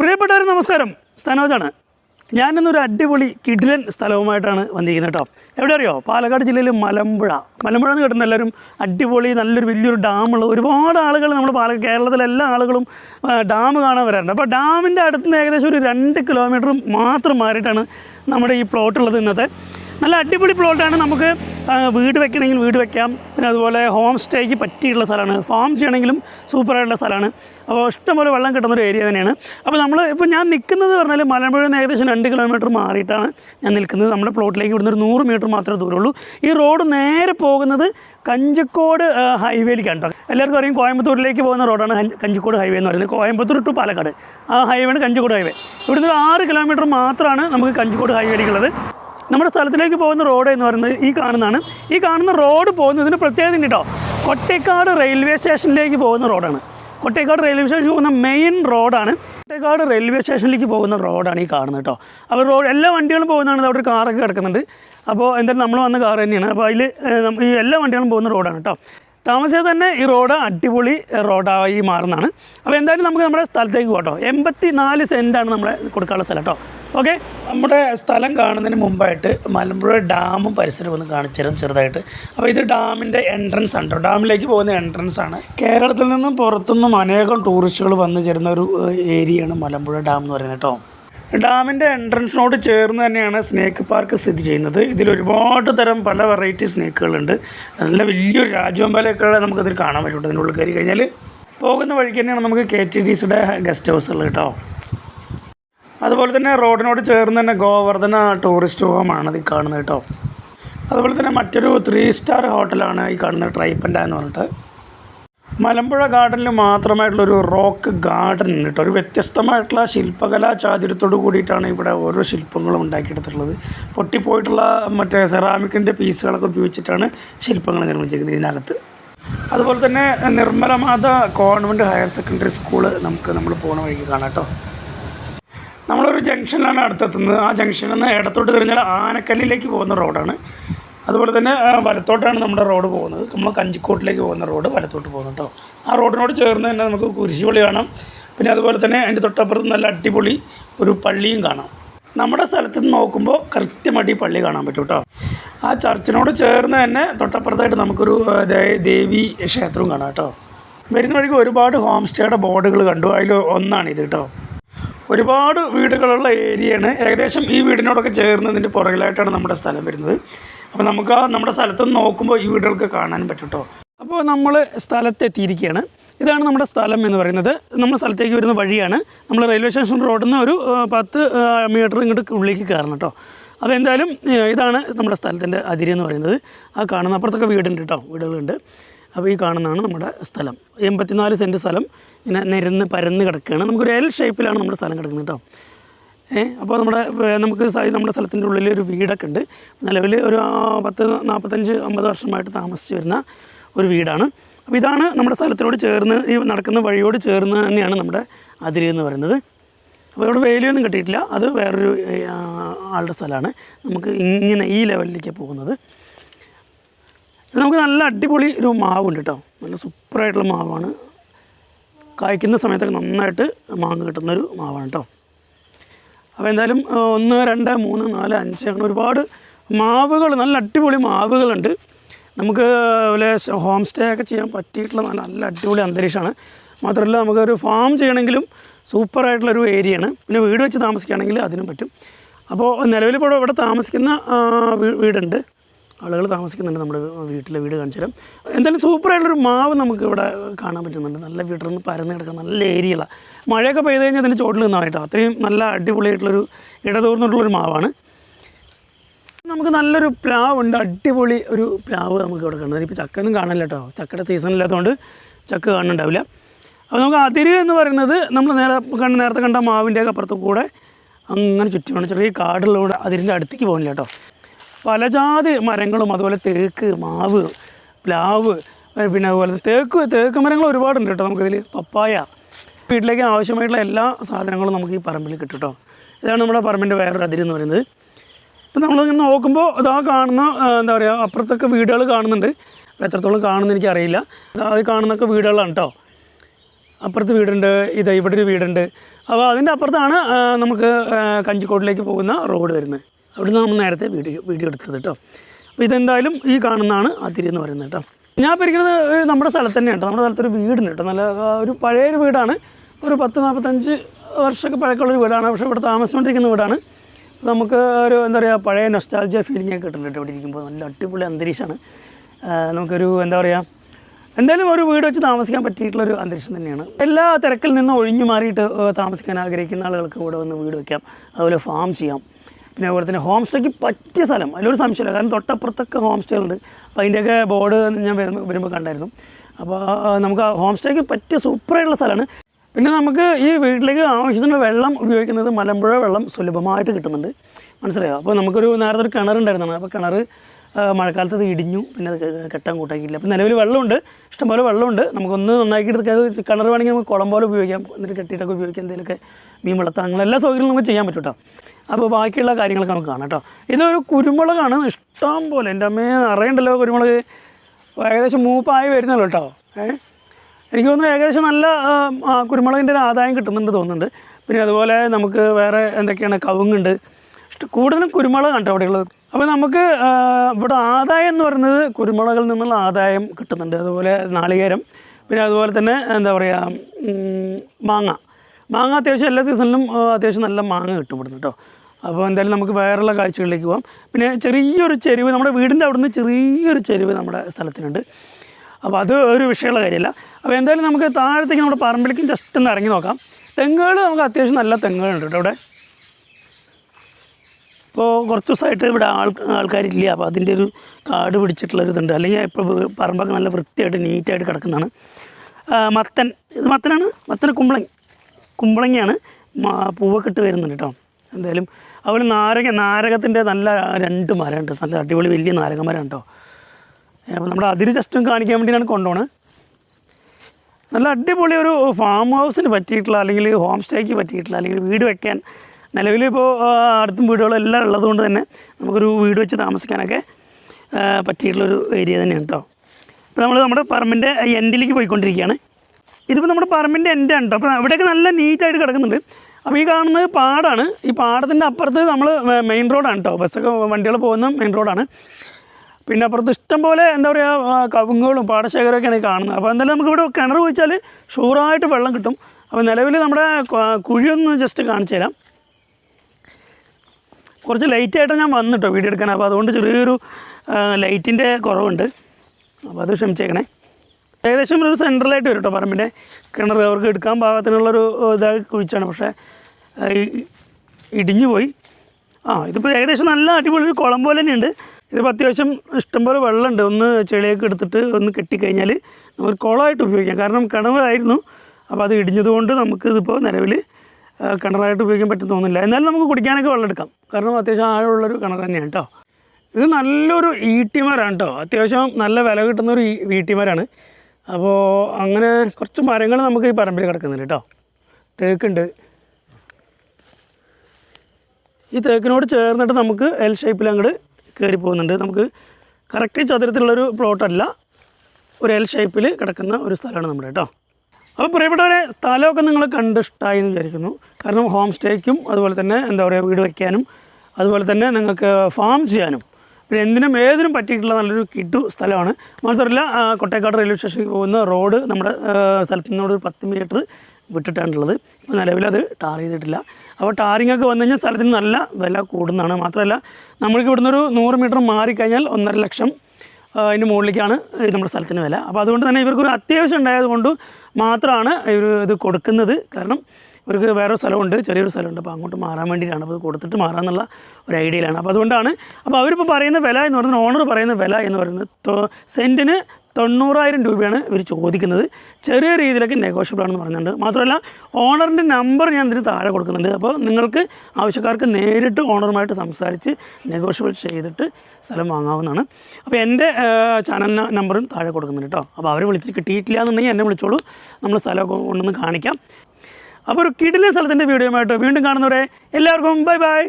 പ്രിയപ്പെട്ടവർ നമസ്കാരം. സനോജാണ്. ഞാനിന്നൊരു അടിപൊളി കിഡിലൻ സ്ഥലവുമായിട്ടാണ് വന്നിരിക്കുന്നത് കേട്ടോ. എവിടെ അറിയോ പാലക്കാട് ജില്ലയിൽ മലമ്പുഴ. മലമ്പുഴ എന്ന് കേട്ടുന്ന എല്ലാവരും അടിപൊളി നല്ലൊരു വലിയൊരു ഡാമുള്ള ഒരുപാട് ആളുകൾ നമ്മൾ പാല കേരളത്തിലെ എല്ലാ ആളുകളും ഡാം കാണാൻ വരാറുണ്ട്. അപ്പോൾ ഡാമിന്റെ അടുത്ത് നിന്ന് ഏകദേശം ഒരു രണ്ട് കിലോമീറ്റർ മാത്രം മാറിയിട്ടാണ് നമ്മുടെ ഈ പ്ലോട്ടുള്ളത് ഇന്നത്തെ. നല്ല അടിപൊളി പ്ലോട്ടാണ്. നമുക്ക് വീട് വെക്കണമെങ്കിൽ വീട് വെക്കാം. പിന്നെ അതുപോലെ ഹോം സ്റ്റേക്ക് പറ്റിയിട്ടുള്ള സ്ഥലമാണ്. ഫാം ചെയ്യണമെങ്കിലും സൂപ്പറായിട്ടുള്ള സ്ഥലമാണ്. അപ്പോൾ ഇഷ്ടംപോലെ വെള്ളം കിട്ടുന്ന ഒരു ഏരിയ തന്നെയാണ്. അപ്പോൾ നമ്മൾ ഇപ്പോൾ ഞാൻ നിൽക്കുന്നത് പറഞ്ഞാൽ മലമ്പുഴയിൽ നിന്ന് ഏകദേശം രണ്ട് കിലോമീറ്റർ മാറിയിട്ടാണ് ഞാൻ നിൽക്കുന്നത്. നമ്മുടെ പ്ലോട്ടിലേക്ക് ഇവിടുന്ന് ഒരു നൂറ് മീറ്റർ മാത്രമേ ദൂരമുള്ളൂ. ഈ റോഡ് നേരെ പോകുന്നത് കഞ്ചിക്കോട് ഹൈവേയിലേക്കാണ് കേട്ടോ. എല്ലാവർക്കും അറിയാം കോയമ്പത്തൂരിലേക്ക് പോകുന്ന റോഡാണ് കഞ്ചിക്കോട് ഹൈവേ എന്ന് പറയുന്നത്. കോയമ്പത്തൂർ ടു പാലക്കാട്. ആ ഹൈവേയാണ് കഞ്ചിക്കോട് ഹൈവേ. ഇവിടുന്ന് ആറ് കിലോമീറ്റർ മാത്രമാണ് നമുക്ക് കഞ്ചിക്കോട് ഹൈവേയിലേക്കുള്ളത്. നമ്മുടെ സ്ഥലത്തിലേക്ക് പോകുന്ന റോഡ് എന്ന് പറയുന്നത് ഈ കാണുന്നതാണ്. ഈ കാണുന്ന റോഡ് പോകുന്നതിന് പ്രത്യേകത കേട്ടോ? കൊട്ടേക്കാട് റെയിൽവേ സ്റ്റേഷനിലേക്ക് പോകുന്ന റോഡാണ് കൊട്ടേക്കാട് റെയിൽവേ സ്റ്റേഷൻ പോകുന്ന മെയിൻ റോഡാണ് കൊട്ടേക്കാട് റെയിൽവേ സ്റ്റേഷനിലേക്ക് പോകുന്ന റോഡാണ് ഈ കാണുന്നത് കേട്ടോ. അപ്പോൾ റോഡ് എല്ലാ വണ്ടികളും പോകുന്നതാണ്. അവിടെ കാറൊക്കെ കിടക്കുന്നുണ്ട്. അപ്പോൾ എന്തായാലും നമ്മൾ വന്ന കാർ തന്നെയാണ്. അപ്പോൾ അതിൽ ഈ എല്ലാ വണ്ടികളും പോകുന്ന റോഡാണ് കേട്ടോ. താമസിച്ചാൽ തന്നെ ഈ റോഡ് അടിപൊളി റോഡായി മാറുന്നതാണ്. അപ്പോൾ എന്തായാലും നമുക്ക് നമ്മുടെ സ്ഥലത്തേക്ക് പോകട്ടോ എൺപത്തി നാല് സെന്റാണ് നമ്മുടെ കൊടുക്കാനുള്ള സ്ഥലം കേട്ടോ. ഓക്കെ നമ്മുടെ സ്ഥലം കാണുന്നതിന് മുമ്പായിട്ട് മലമ്പുഴ ഡാമും പരിസരവും ഒന്ന് കാണിച്ചു തരാം ചെറുതായിട്ട്. അപ്പോൾ ഇത് ഡാമിന്റെ എൻട്രൻസ് ആണ് ഡാമിലേക്ക് പോകുന്ന എൻട്രൻസ് ആണ്. കേരളത്തിൽ നിന്നും പുറത്തുനിന്നും അനേകം ടൂറിസ്റ്റുകൾ വന്നു ചേരുന്ന ഒരു ഏരിയയാണ് മലമ്പുഴ ഡാം എന്ന് പറയുന്നത് കേട്ടോ. ഡാമിന്റെ എൻട്രൻസിനോട് ചേർന്ന് തന്നെയാണ് സ്നേക്ക് പാർക്ക് സ്ഥിതി ചെയ്യുന്നത്. ഇതിൽ ഒരുപാട് തരം പല വെറൈറ്റി സ്നേക്കുകളുണ്ട് നല്ല വലിയൊരു രാജവമ്പലൊക്കെ നമുക്കതിൽ കാണാൻ പറ്റും അതിനുള്ളിൽ കയറി കഴിഞ്ഞാൽ പോകുന്ന വഴിക്ക് തന്നെയാണ് നമുക്ക് കെ ടി ഡി സിയുടെ ഗസ്റ്റ് ഹൗസ് ഉള്ളത് കേട്ടോ. അതുപോലെ തന്നെ റോഡിനോട് ചേർന്ന് തന്നെ ഗോവർദ്ധന ടൂറിസ്റ്റ് ഹോമാണ് ഈ കാണുന്നത് കേട്ടോ. അതുപോലെ തന്നെ മറ്റൊരു ത്രീ സ്റ്റാർ ഹോട്ടലാണ് ഈ കാണുന്നത് ട്രൈപ്പൻഡ എന്ന് പറഞ്ഞിട്ട്. മലമ്പുഴ ഗാർഡനിൽ മാത്രമായിട്ടുള്ളൊരു റോക്ക് ഗാർഡൻ ഉണ്ട് കേട്ടോ. ഒരു വ്യത്യസ്തമായിട്ടുള്ള ശില്പകലാ ചാതുര്യത്തോട് കൂടിയിട്ടാണ് ഇവിടെ ഓരോ ശില്പങ്ങളും ഉണ്ടാക്കിയെടുത്തിട്ടുള്ളത്. പൊട്ടിപ്പോയിട്ടുള്ള മറ്റേ സെറാമിക്കിന്റെ പീസുകളൊക്കെ ഉപയോഗിച്ചിട്ടാണ് ശില്പങ്ങൾ നിർമ്മിച്ചിരിക്കുന്നത് ഇതിനകത്ത്. അതുപോലെ തന്നെ Nirmalamata convent higher secondary school നമുക്ക് നമ്മൾ പോണ വഴിക്ക് കാണാം കേട്ടോ. നമ്മളൊരു ജംഗ്ഷനിലാണ് അടുത്തെത്തുന്നത്. ആ ജംഗ്ഷനിൽ നിന്ന് ഇടത്തോട്ട് തിരിഞ്ഞാൽ ആനക്കല്ലിലേക്ക് പോകുന്ന റോഡാണ്. അതുപോലെ തന്നെ വലത്തോട്ടാണ് നമ്മുടെ റോഡ് പോകുന്നത്. നമ്മൾ കഞ്ചിക്കോട്ടിലേക്ക് പോകുന്ന റോഡ് വലത്തോട്ട് പോകുന്നു കേട്ടോ ആ റോഡിനോട് ചേർന്ന് തന്നെ നമുക്ക് കുരിശുപള്ളി കാണാം. പിന്നെ അതുപോലെ തന്നെ അതിന്റെ തൊട്ടപ്പുറത്ത് നല്ല അടിപൊളി ഒരു പള്ളിയും കാണാം. നമ്മുടെ സ്ഥലത്ത് നിന്ന് നോക്കുമ്പോൾ കൃത്യമായിട്ട് ഈ പള്ളി കാണാൻ പറ്റും കേട്ടോ ആ ചർച്ചിനോട് ചേർന്ന് തന്നെ തൊട്ടപ്പുറത്തായിട്ട് നമുക്കൊരു ദേവി ക്ഷേത്രവും കാണാം കേട്ടോ വരുന്ന വഴിക്ക് ഒരുപാട് ഹോം സ്റ്റേയുടെ ബോർഡുകൾ കണ്ടു. അതിൽ ഒന്നാണിത് കേട്ടോ ഒരുപാട് വീടുകളുള്ള ഏരിയയാണ്. ഏകദേശം ഈ വീടിനോടൊക്കെ ചേർന്നതിന്റെ പുറകിലായിട്ടാണ് നമ്മുടെ സ്ഥലം വരുന്നത്. അപ്പോൾ നമുക്ക് ആ നമ്മുടെ സ്ഥലത്ത് നോക്കുമ്പോൾ ഈ വീടുകൾക്ക് കാണാൻ പറ്റും കേട്ടോ അപ്പോൾ നമ്മൾ സ്ഥലത്തെത്തിയിരിക്കുകയാണ്. ഇതാണ് നമ്മുടെ സ്ഥലം എന്ന് പറയുന്നത്. നമ്മുടെ സ്ഥലത്തേക്ക് വരുന്ന വഴിയാണ്. നമ്മൾ റെയിൽവേ സ്റ്റേഷൻ റോഡിൽ നിന്ന് ഒരു പത്ത് മീറ്റർ ഇങ്ങോട്ട് ഉള്ളിലേക്ക് കയറണം കേട്ടോ അപ്പോൾ എന്തായാലും ഇതാണ് നമ്മുടെ സ്ഥലത്തിന്റെ അതിരി എന്ന് പറയുന്നത്. ആ കാണുന്ന അപ്പുറത്തൊക്കെ വീടുണ്ട് കേട്ടോ വീടുകളുണ്ട്. അപ്പോൾ ഈ കാണുന്നതാണ് നമ്മുടെ സ്ഥലം. എൺപത്തിനാല് സെന്റ് സ്ഥലം. ഇങ്ങനെ നിരന്ന് പരന്ന് കിടക്കുകയാണ്. നമുക്കൊരു എൽ ഷേപ്പിലാണ് നമ്മുടെ സ്ഥലം കിടക്കുന്നത് കേട്ടോ. ഏ അപ്പോൾ നമ്മുടെ നമുക്ക് നമ്മുടെ സ്ഥലത്തിന്റെ ഉള്ളിൽ ഒരു വീടൊക്കെ ഉണ്ട്. നിലവിൽ ഒരു പത്ത് നാൽപ്പത്തഞ്ച് അമ്പത് വർഷമായിട്ട് താമസിച്ച് വരുന്ന ഒരു വീടാണ്. അപ്പോൾ ഇതാണ് നമ്മുടെ സ്ഥലത്തിനോട് ചേർന്ന് ഈ നടക്കുന്ന വഴിയോട് ചേർന്ന് തന്നെയാണ് നമ്മുടെ അതിരി എന്ന് പറയുന്നത്. അപ്പോൾ ഇവിടെ വേലിയൊന്നും കിട്ടിയിട്ടില്ല. അത് വേറൊരു ആളുടെ സ്ഥലമാണ്. നമുക്ക് ഇങ്ങനെ ഈ ലെവലിലേക്ക് പോകുന്നത്. നമുക്ക് നല്ല അടിപൊളി ഒരു മാവുണ്ട് കേട്ടോ. നല്ല സൂപ്പറായിട്ടുള്ള മാവാണ്. കായ്ക്കുന്ന സമയത്തൊക്കെ നന്നായിട്ട് മാങ്ങ കിട്ടുന്നൊരു മാവാണ് കേട്ടോ അപ്പോൾ എന്തായാലും ഒന്ന് രണ്ട് മൂന്ന് നാല് അഞ്ച് അങ്ങനെ ഒരുപാട് മാവുകൾ നല്ല അടിപൊളി മാവുകളുണ്ട്. നമുക്ക് അതുപോലെ ഹോം സ്റ്റേ ഒക്കെ ചെയ്യാൻ പറ്റിയിട്ടുള്ള നല്ല നല്ല അടിപൊളി അന്തരീക്ഷമാണ്. മാത്രമല്ല നമുക്കൊരു ഫാം ചെയ്യണമെങ്കിലും സൂപ്പറായിട്ടുള്ളൊരു ഏരിയയാണ്. പിന്നെ വീട് വെച്ച് താമസിക്കുകയാണെങ്കിൽ അതിനും പറ്റും. അപ്പോൾ നിലവിലിപ്പോൾ ഇവിടെ താമസിക്കുന്ന വീടുണ്ട്. ആളുകൾ താമസിക്കുന്നുണ്ട് നമ്മുടെ വീട്ടിലെ വീട് കാണിച്ചു തരാം എന്തായാലും സൂപ്പറായിട്ടുള്ളൊരു മാവ് നമുക്ക് ഇവിടെ കാണാൻ പറ്റുന്നുണ്ട്. നല്ല വീട്ടിൽ നിന്ന് പരന്ന് കിടക്കുന്ന നല്ല ഏരിയകളാണ് മഴയൊക്കെ പെയ്ത് കഴിഞ്ഞാൽ അതിന്റെ ചോട്ടിൽ നിന്നായിട്ടോ അത്രയും നല്ല അടിപൊളിയായിട്ടുള്ളൊരു ഇടതൂർന്നിട്ടുള്ളൊരു മാവാണ്. നമുക്ക് നല്ലൊരു പ്ലാവ് ഉണ്ട് അടിപൊളി ഒരു പ്ലാവ് നമുക്ക് ഇവിടെ കാണുന്നത് ഇപ്പോൾ ചക്കൊന്നും കാണില്ല കേട്ടോ. ചക്കയുടെ സീസൺ ഇല്ലാത്തതുകൊണ്ട് ചക്ക കാണുന്നുണ്ടാവില്ല. അപ്പോൾ നമുക്ക് അതിര് എന്ന് പറയുന്നത് നമ്മൾ നേരെ കണ്ട നേരത്തെ കണ്ട മാവിന്റെയൊക്കെ അപ്പുറത്ത് കൂടെ അങ്ങനെ ചുറ്റി വേണം. ചെറിയ കാടുള്ളൂടെ അതിരിന്റെ അടുത്തേക്ക് പോകുന്നില്ല കേട്ടോ. പലജാതി മരങ്ങളും അതുപോലെ തേക്ക് മാവ് പ്ലാവ് പിന്നെ അതുപോലെ തേക്ക് തേക്ക് മരങ്ങൾ ഒരുപാടുണ്ട് കേട്ടോ നമുക്കിതിൽ പപ്പായ. വീട്ടിലേക്ക് ആവശ്യമായിട്ടുള്ള എല്ലാ സാധനങ്ങളും നമുക്ക് ഈ പറമ്പിൽ കിട്ടും കേട്ടോ. ഇതാണ് നമ്മുടെ പറമ്പിന്റെ വേറൊരു അതിരി എന്ന് പറയുന്നത്. ഇപ്പം നമ്മളിങ്ങനെ നോക്കുമ്പോൾ ഇതാ കാണുന്ന എന്താ പറയുക അപ്പുറത്തൊക്കെ വീടുകൾ കാണുന്നുണ്ട്. എത്രത്തോളം കാണുമെന്ന് എനിക്കറിയില്ല. ഈ കാണുന്നൊക്കെ വീടുകളാണ് കേട്ടോ. അപ്പുറത്ത് വീടുണ്ട് ഇത് ഇവിടെ ഒരു വീടുണ്ട്. അപ്പോൾ അതിന്റെ അപ്പുറത്താണ് നമുക്ക് കഞ്ചിക്കോട്ടിലേക്ക് പോകുന്ന റോഡ് വരുന്നത്. അവിടുന്ന് നമ്മൾ നേരത്തെ വീഡിയോ വീഡിയോ എടുത്തത് കേട്ടോ. അപ്പോൾ ഇതെന്തായാലും ഈ കാണുന്നതാണ് അതിരി എന്ന് പറയുന്നത് കേട്ടോ. ഞാൻ ഇപ്പോൾ നമ്മുടെ സ്ഥലത്ത് തന്നെ കേട്ടോ. നമ്മുടെ സ്ഥലത്തൊരു വീടുണ്ട് കേട്ടോ. നല്ല ഒരു പഴയൊരു വീടാണ്. ഒരു പത്ത് നാൽപ്പത്തഞ്ച് വർഷമൊക്കെ പഴക്കമുള്ളൊരു വീടാണ്. പക്ഷേ ഇവിടെ താമസിച്ചുകൊണ്ടിരിക്കുന്ന വീടാണ്. നമുക്ക് ഒരു എന്താ പറയുക പഴയ നൊസ്റ്റാൾജിയ ഫീലിംഗ് ഒക്കെ കിട്ടുന്നുണ്ട് ഇവിടെ ഇരിക്കുമ്പോൾ. നല്ല അടിപൊളി അന്തരീക്ഷമാണ്. നമുക്കൊരു എന്താ പറയുക എന്തായാലും ഒരു വീട് വെച്ച് താമസിക്കാൻ പറ്റിയിട്ടുള്ളൊരു അന്തരീക്ഷം തന്നെയാണ്. എല്ലാ തിരക്കിൽ നിന്നും ഒഴിഞ്ഞു മാറിയിട്ട് താമസിക്കാൻ ആഗ്രഹിക്കുന്ന ആളുകൾക്ക് ഇവിടെ വന്ന് വീട് വയ്ക്കാം അതുപോലെ ഫാം ചെയ്യാം. പിന്നെ അതുപോലെ തന്നെ ഹോം സ്റ്റേക്ക് പറ്റിയ സ്ഥലം. അതിലൊരു സംശയമില്ല. കാരണം തൊട്ടപ്പുറത്തൊക്കെ ഹോം സ്റ്റേകളുണ്ട് അപ്പോൾ അതിന്റെയൊക്കെ ബോർഡ് ഞാൻ വരുമ്പോൾ വരുമ്പോൾ കണ്ടായിരുന്നു. അപ്പോൾ നമുക്ക് ഹോം സ്റ്റേക്ക് പറ്റിയ സൂപ്പറായിട്ടുള്ള സ്ഥലമാണ്. പിന്നെ നമുക്ക് ഈ വീട്ടിലേക്ക് ആവശ്യത്തിന് വെള്ളം ഉപയോഗിക്കുന്നത് മലമ്പുഴ വെള്ളം സുലഭമായിട്ട് കിട്ടുന്നുണ്ട്. മനസ്സിലായോ? അപ്പോൾ നമുക്കൊരു നേരത്തെ ഒരു കിണറുണ്ടായിരുന്നതാണ് അപ്പോൾ കിണർ മഴക്കാലത്ത് അത് ഇടിഞ്ഞു. പിന്നെ അത് കെട്ടാൻ കൂട്ടാക്കിയില്ല. അപ്പോൾ നിലവിൽ വെള്ളമുണ്ട്. ഇഷ്ടംപോലെ വെള്ളമുണ്ട്. നമുക്കൊന്ന് നന്നാക്കി അത് കിണർ വേണമെങ്കിൽ നമുക്ക് കുളം പോലെ ഉപയോഗിക്കാം. എന്നിട്ട് കെട്ടിയിട്ടൊക്കെ ഉപയോഗിക്കാം. എന്തെങ്കിലുമൊക്കെ മീൻ വളർത്താം അങ്ങനെ എല്ലാ സൗകര്യങ്ങളും നമുക്ക് ചെയ്യാൻ പറ്റും കേട്ടോ അപ്പോൾ ബാക്കിയുള്ള കാര്യങ്ങളൊക്കെ നമുക്ക് കാണാം കേട്ടോ. ഇതൊരു കുരുമുളകാണ്. ഇഷ്ടം പോലെ. എന്റെ അമ്മയെ അറിയണ്ടല്ലോ കുരുമുളക്. ഏകദേശം മൂപ്പായി വരുന്നല്ലോ കേട്ടോ. ഏഹ് എനിക്ക് തോന്നുന്നു ഏകദേശം നല്ല കുരുമുളകിന്റെ ഒരു ആദായം കിട്ടുന്നുണ്ട് തോന്നുന്നുണ്ട്. പിന്നെ അതുപോലെ നമുക്ക് വേറെ എന്തൊക്കെയാണ്? കവുങ്ങുണ്ട്. കൂടുതലും കുരുമുളക് കേട്ടോ അവിടെയുള്ളത് അപ്പോൾ നമുക്ക് ഇവിടെ ആദായം എന്ന് പറയുന്നത് കുരുമുളകിൽ നിന്നുള്ള ആദായം കിട്ടുന്നുണ്ട്. അതുപോലെ നാളികേരം. പിന്നെ അതുപോലെ തന്നെ എന്താ പറയുക മാങ്ങ. മാങ്ങ അത്യാവശ്യം എല്ലാ സീസണിലും അത്യാവശ്യം നല്ല മാങ്ങ കിട്ടും ഇവിടുന്ന് കേട്ടോ. അപ്പോൾ എന്തായാലും നമുക്ക് വേറെയുള്ള കാഴ്ചകളിലേക്ക് പോകാം പിന്നെ ചെറിയൊരു ചെരുവ് നമ്മുടെ വീടിന്റെ അവിടുന്ന് ചെറിയൊരു ചെരുവ് നമ്മുടെ സ്ഥലത്തിനുണ്ട്. അപ്പോൾ അത് ഒരു വിഷയമുള്ള കാര്യമല്ല. അപ്പോൾ എന്തായാലും നമുക്ക് താഴത്തേക്ക് നമ്മുടെ പറമ്പിലേക്കും ജസ്റ്റ് ഒന്ന് ഇറങ്ങി നോക്കാം. തെങ്ങുകൾ നമുക്ക് അത്യാവശ്യം നല്ല തെങ്ങുകളുണ്ട് ഇവിടെ ഇപ്പോൾ കുറച്ച് ദിവസമായിട്ട് ഇവിടെ ആൾ ആൾക്കാരില്ല. അപ്പോൾ അതിന്റെ ഒരു കാട് പിടിച്ചിട്ടുള്ളൊരു ഇതുണ്ട്. അല്ലെങ്കിൽ ഇപ്പോൾ പറമ്പൊക്കെ നല്ല വൃത്തിയായിട്ട് നീറ്റായിട്ട് കിടക്കുന്നതാണ്. മത്തൻ. ഇത് മത്തനാണ്? മത്തൻ കുമ്പളങ്ങി. കുമ്പളങ്ങിയാണ്. പൂവൊക്കെ ഇട്ട് വരുന്നുണ്ട് കേട്ടോ. എന്തായാലും അതുപോലെ നാരക നാരകത്തിന്റെ നല്ല രണ്ട് മരമുണ്ട്. നല്ല അടിപൊളി വലിയ നാരക മരം ഉണ്ടോ അപ്പോൾ നമ്മുടെ അതിര് ജസ്റ്റും കാണിക്കാൻ വേണ്ടിയാണ് കൊണ്ടുപോണത് നല്ല അടിപൊളി ഒരു ഫാം ഹൗസിന് പറ്റിയിട്ടുള്ള അല്ലെങ്കിൽ ഹോം സ്റ്റേക്ക് പറ്റിയിട്ടുള്ള അല്ലെങ്കിൽ വീട് വെക്കാൻ നിലവിലിപ്പോൾ അടുത്തും വീടുകളെല്ലാം ഉള്ളത് ഉള്ളതുകൊണ്ട് തന്നെ നമുക്കൊരു വീട് വെച്ച് താമസിക്കാനൊക്കെ പറ്റിയിട്ടുള്ളൊരു ഏരിയ തന്നെയാണ് കേട്ടോ. ഇപ്പോൾ നമ്മൾ നമ്മുടെ പറമ്പിന്റെ എൻഡിലേക്ക് പോയിക്കൊണ്ടിരിക്കുകയാണ്. ഇതിപ്പോൾ നമ്മുടെ പറമ്പിന്റെ എൻഡാണ് കേട്ടോ. അപ്പോൾ അവിടെയൊക്കെ നല്ല നീറ്റായിട്ട് കിടക്കുന്നുണ്ട്. അപ്പോൾ ഈ കാണുന്നത് പാടാണ്. ഈ പാടത്തിന്റെ അപ്പുറത്ത് നമ്മൾ മെയിൻ റോഡാണ് കേട്ടോ ബസ്സൊക്കെ വണ്ടികൾ പോകുന്ന മെയിൻ റോഡാണ് പിന്നെ അപ്പുറത്ത് ഇഷ്ടം പോലെ എന്താ പറയുക കവുങ്ങുകളും പാടശേഖരമൊക്കെയാണ് ഈ കാണുന്നത്. അപ്പോൾ എന്തായാലും നമുക്കിവിടെ കിണർ കുഴിച്ചാൽ ഷൂറായിട്ട് വെള്ളം കിട്ടും. അപ്പോൾ നിലവിൽ നമ്മുടെ കുഴിയൊന്ന് ജസ്റ്റ് കാണിച്ചു തരാം. കുറച്ച് ലൈറ്റായിട്ട് ഞാൻ വന്നിട്ടോ വീഡിയോ എടുക്കാൻ. അപ്പോൾ അതുകൊണ്ട് ചെറിയൊരു ലൈറ്റിന്റെ കുറവുണ്ട്. അപ്പോൾ അത് ക്ഷമിച്ചേക്കണേ. ഏകദേശം ഒരു സെൻട്രലായിട്ട് വരും കേട്ടോ പറമ്പിന്റെ കിണർ അവർക്ക് എടുക്കാൻ പാകത്തിനുള്ളൊരു ഇതായി കുഴിച്ചാണ്. പക്ഷേ ഇടിഞ്ഞു പോയി. ആ ഇതിപ്പോൾ ഏകദേശം നല്ല അടിപൊളി ഒരു കുളം പോലെ തന്നെയുണ്ട്. ഇതിപ്പോൾ അത്യാവശ്യം ഇഷ്ടംപോലെ വെള്ളമുണ്ട്. ഒന്ന് ചെളിയൊക്കെ എടുത്തിട്ട് ഒന്ന് കെട്ടിക്കഴിഞ്ഞാൽ നമുക്ക് കുളമായിട്ട് ഉപയോഗിക്കാം. കാരണം കിണറായിരുന്നു. അപ്പോൾ അത് ഇടിഞ്ഞതുകൊണ്ട് നമുക്ക് ഇതിപ്പോൾ നിലവിൽ കിണറായിട്ട് ഉപയോഗിക്കാൻ പറ്റും തോന്നുന്നില്ല. എന്നാലും നമുക്ക് കുടിക്കാനൊക്കെ വെള്ളം എടുക്കാം. കാരണം അത്യാവശ്യം ആഴമുള്ളൊരു കിണർ തന്നെയാണ് കേട്ടോ. ഇത് നല്ലൊരു ഈട്ടിമാരാണ് കേട്ടോ. അത്യാവശ്യം നല്ല വില കിട്ടുന്ന ഒരു ഈ- ഈട്ടിമരമാണ് അപ്പോൾ അങ്ങനെ കുറച്ച് മരങ്ങൾ നമുക്ക് ഈ പറമ്പിൽ കിടക്കുന്നുണ്ട് കേട്ടോ തേക്കുണ്ട്. ഈ തേക്കിനോട് ചേർന്നിട്ട് നമുക്ക് എൽ ഷേപ്പിൽ അങ്ങോട്ട് കയറി പോകുന്നുണ്ട്. നമുക്ക് കറക്റ്റ് ചതുരത്തിലുള്ളൊരു പ്ലോട്ടല്ല ഒരു എൽ ഷേപ്പിൽ കിടക്കുന്ന ഒരു സ്ഥലമാണ് നമ്മുടെ കേട്ടോ അപ്പോൾ പ്രിയപ്പെട്ടവരെ സ്ഥലമൊക്കെ നിങ്ങൾ കണ്ടിഷ്ടമായി എന്ന് വിചാരിക്കുന്നു. കാരണം ഹോം സ്റ്റേക്കും അതുപോലെ തന്നെ എന്താ പറയുക വീട് വയ്ക്കാനും അതുപോലെ തന്നെ നിങ്ങൾക്ക് ഫാം ചെയ്യാനും പിന്നെ എന്തിനും ഏതിനും പറ്റിയിട്ടുള്ള നല്ലൊരു കിട്ടു സ്ഥലമാണ്. മാത്രമല്ല കൊട്ടേക്കാട് റെയിൽവേ സ്റ്റേഷനിൽ പോകുന്ന റോഡ് നമ്മുടെ സ്ഥലത്തു നിന്നോട് ഒരു പത്ത് മീറ്റർ വിട്ടിട്ടാണുള്ളത്. ഇപ്പോൾ നിലവിലത് ടാർ ചെയ്തിട്ടില്ല. അപ്പോൾ ടാറിംഗ് ഒക്കെ വന്നു കഴിഞ്ഞാൽ സ്ഥലത്തിന് നല്ല വില കൂടുന്നതാണ്. മാത്രമല്ല നമ്മൾക്ക് ഇവിടുന്ന് ഒരു നൂറ് മീറ്റർ മാറിക്കഴിഞ്ഞാൽ ഒന്നര ലക്ഷം അതിന്റെ മുകളിലേക്കാണ് നമ്മുടെ സ്ഥലത്തിന് വില. അപ്പോൾ അതുകൊണ്ട് തന്നെ ഇവർക്കൊരു അത്യാവശ്യം ഉണ്ടായതുകൊണ്ട് മാത്രമാണ് ഇവർ ഇത് കൊടുക്കുന്നത്. കാരണം ഇവർക്ക് വേറെ സ്ഥലമുണ്ട് ചെറിയൊരു സ്ഥലമുണ്ട്. അപ്പോൾ അങ്ങോട്ട് മാറാൻ വേണ്ടിയിട്ടാണ്. അപ്പോൾ കൊടുത്തിട്ട് മാറാമെന്നുള്ള ഒരു ഐഡിയയിലാണ്. അപ്പോൾ അതുകൊണ്ടാണ് അപ്പോൾ അവരിപ്പോൾ പറയുന്ന വില എന്ന് പറയുന്നത് ഓണർ പറയുന്ന വില എന്ന് പറയുന്നത് സെന്റിന് തൊണ്ണൂറായിരം രൂപയാണ് ഇവർ ചോദിക്കുന്നത്. ചെറിയ രീതിയിലൊക്കെ നെഗോഷ്യബിൾ ആണെന്ന് പറയുന്നുണ്ട് മാത്രമല്ല ഓണറിന്റെ നമ്പർ ഞാൻ ഇതിന് താഴെ കൊടുക്കുന്നുണ്ട്. അപ്പോൾ നിങ്ങൾക്ക് ആവശ്യക്കാർക്ക് നേരിട്ട് ഓണറുമായിട്ട് സംസാരിച്ച് നെഗോഷ്യബിൾ ചെയ്തിട്ട് സ്ഥലം വാങ്ങാവുന്നതാണ്. അപ്പോൾ എന്റെ ചാനൽ നമ്പറും താഴെ കൊടുക്കുന്നുണ്ട് കേട്ടോ. അപ്പോൾ അവർ വിളിച്ചിട്ട് കിട്ടിയിട്ടില്ല എന്നുണ്ടെങ്കിൽ എന്നെ വിളിച്ചോളൂ. നമ്മൾ സ്ഥലമൊക്കെ കൊണ്ടുവന്ന് കാണിക്കാം. അപ്പോൾ ഒരു കിടിലെ സ്ഥലത്തിന്റെ വീഡിയോയുമായിട്ട് വീണ്ടും കാണുന്നവരെ എല്ലാവർക്കും ബൈ ബൈ.